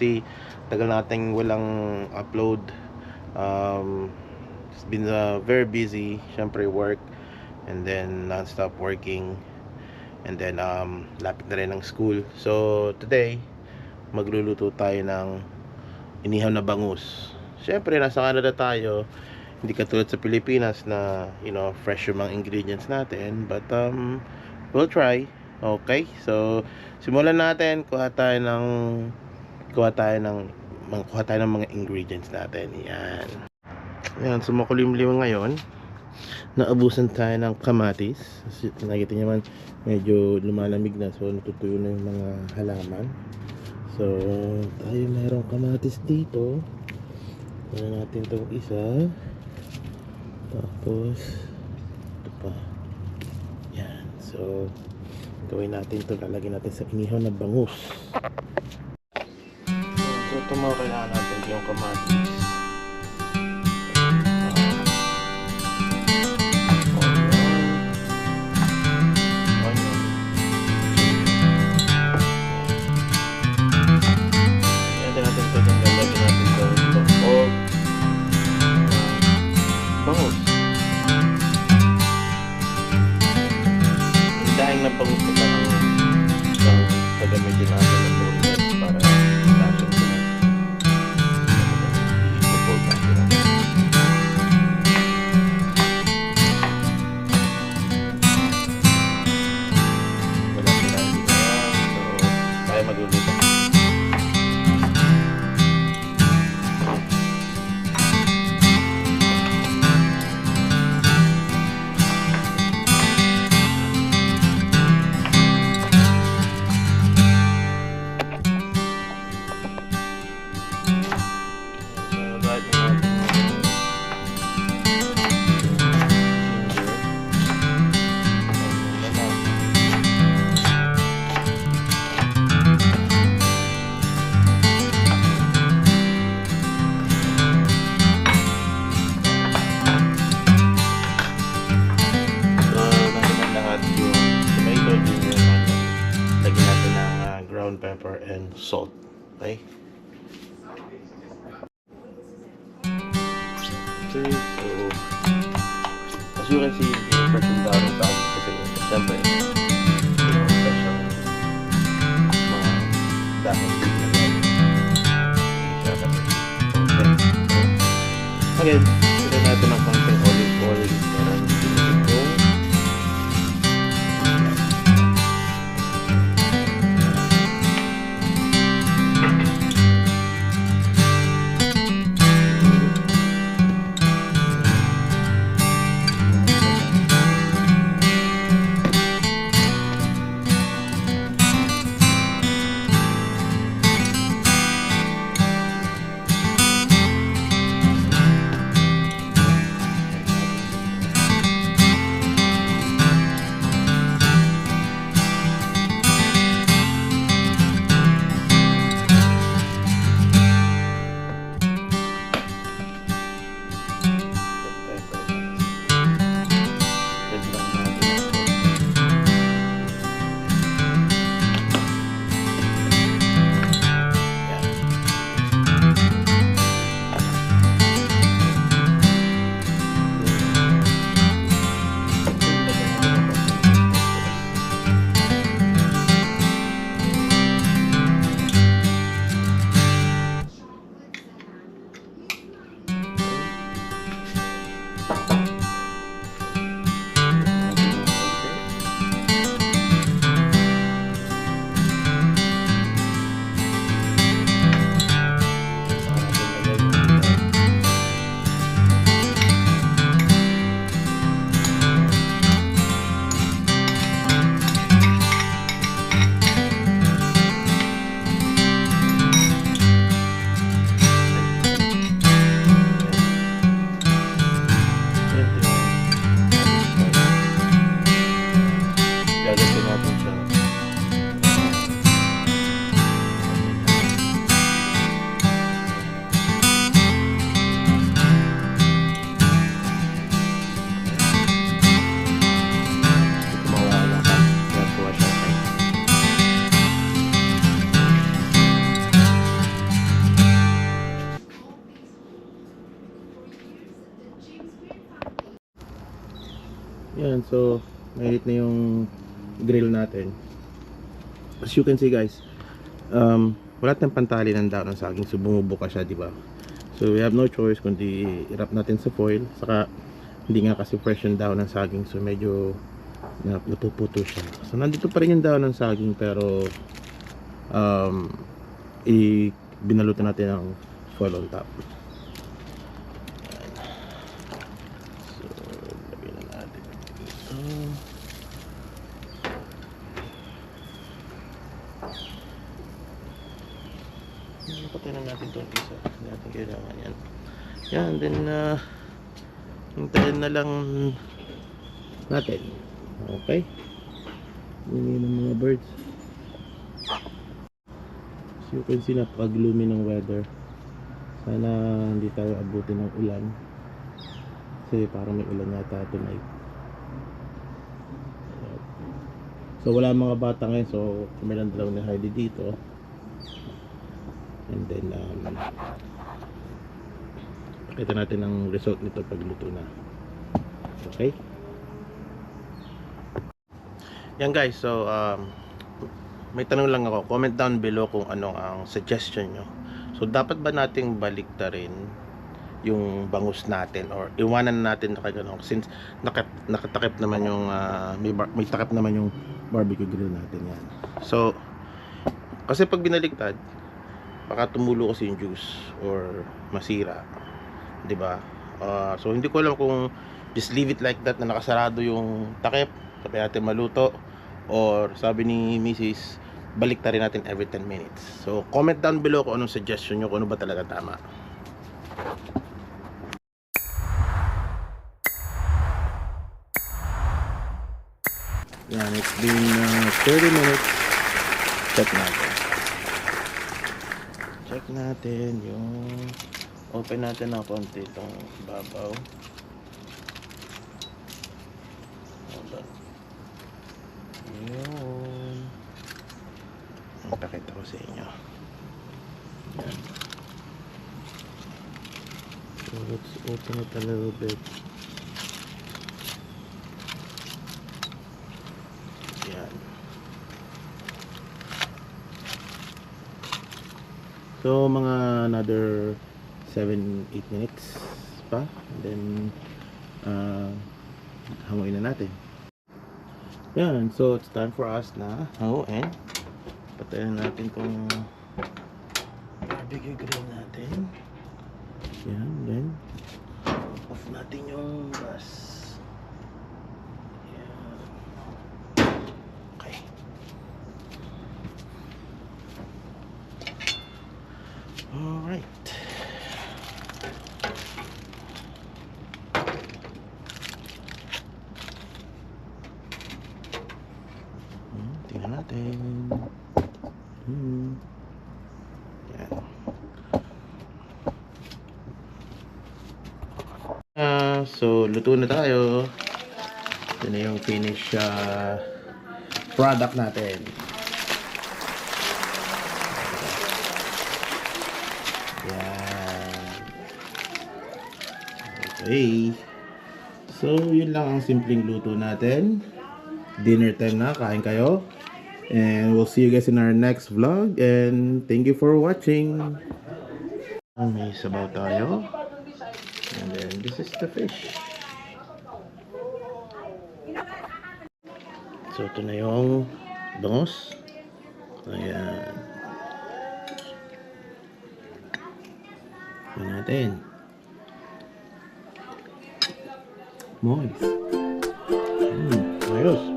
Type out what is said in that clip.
kasi tagal nating walang upload. Um, it's been uh, very busy, syempre work and then non-stop working and then um, lapit na rin ng school. So today, magluluto tayo ng inihaw na bangus. Syempre, nasa Canada tayo. Hindi katulad sa Pilipinas na, you know, fresh yung mga ingredients natin. But, um, we'll try. Okay? So, simulan natin. Kuha tayo ng, kuha tayo ng, kuha tayo ng mga ingredients natin. Yan. Yan, so makulimlim ngayon. Naubusan tayo ng kamatis. Kasi nakikita niyo naman, medyo lumalamig na. So, natutuyo na yung mga halaman. So, tayo mayroong kamatis dito. Kuha natin itong isa. Tapos, ito pa. Yan. So, gawin natin ito. Lalagyan natin sa inihaw na bangus. Ito mga kailangan natin yung kamatis. Onion. Onion. Lagyan natin ito dun. Okay, so as you can see, hindi yung freaking dami sa akin kasi siyempre, hindi yung fresh ang mga dahil big na yan. Hindi siya kasi. Okay. Again, Yan, so mainit na yung grill natin. As you can see guys, um, wala tayong pantali ng daon ng saging so bumubuka siya, di ba? So we have no choice kundi i-wrap natin sa foil. Saka hindi nga kasi fresh yung daon ng saging so medyo na, napuputo siya. So nandito pa rin yung daon ng saging pero um, i binalutan natin ng foil on top. So, lagyan na natin dito. Napatay na natin itong isa. Hindi natin kailangan yan. Yan, then, uh, hintayin na lang natin. Okay? Yun ng mga birds. As you can see, napaka-gloomy ng weather. Sana hindi tayo abutin ng ulan. Kasi parang may ulan yata tonight. So wala mga bata ngayon so kami lang dalawa ni Heidi dito. And then um, pakita natin ang result nito pagluto na. Okay? Yan guys, so um, may tanong lang ako. Comment down below kung ano ang suggestion nyo. So dapat ba nating baliktarin yung bangus natin or iwanan natin na kagano'n since nakat, nakatakip naman yung ah, may, bar, may takip naman yung barbecue grill natin yan. So kasi pag binaliktad baka tumulo kasi yung juice or masira. 'Di ba? Ah, so hindi ko alam kung just leave it like that na nakasarado yung takip sabi natin maluto or sabi ni Mrs. balik rin natin every 10 minutes. So comment down below kung anong suggestion nyo kung ano ba talaga tama. Yan, it's been uh, 30 minutes. Check natin. Check natin yung open natin ng konti itong babaw. Hold on. Yun. Pakita ko sa inyo. Yan. So let's open it a little bit. Yan. So mga another 7-8 minutes pa. And then uh, hanguin na natin. Yan, so it's time for us na hanguin. Patayin natin tong barbecue grill natin. Yan, then off natin yung gas. Yan. Okay. Alright. Hmm, tingnan natin. Hmm. Yan. Ah, so luto na tayo. Ito na yung finish ah, product natin. Yan. Okay. So, yun lang ang simpleng luto natin. Dinner time na, kain kayo. And we'll see you guys in our next vlog. And thank you for watching. May sabaw tayo. And then this is the fish. So ito na yung bangus. Ayan. Ito natin. Moist. Mm, ayos.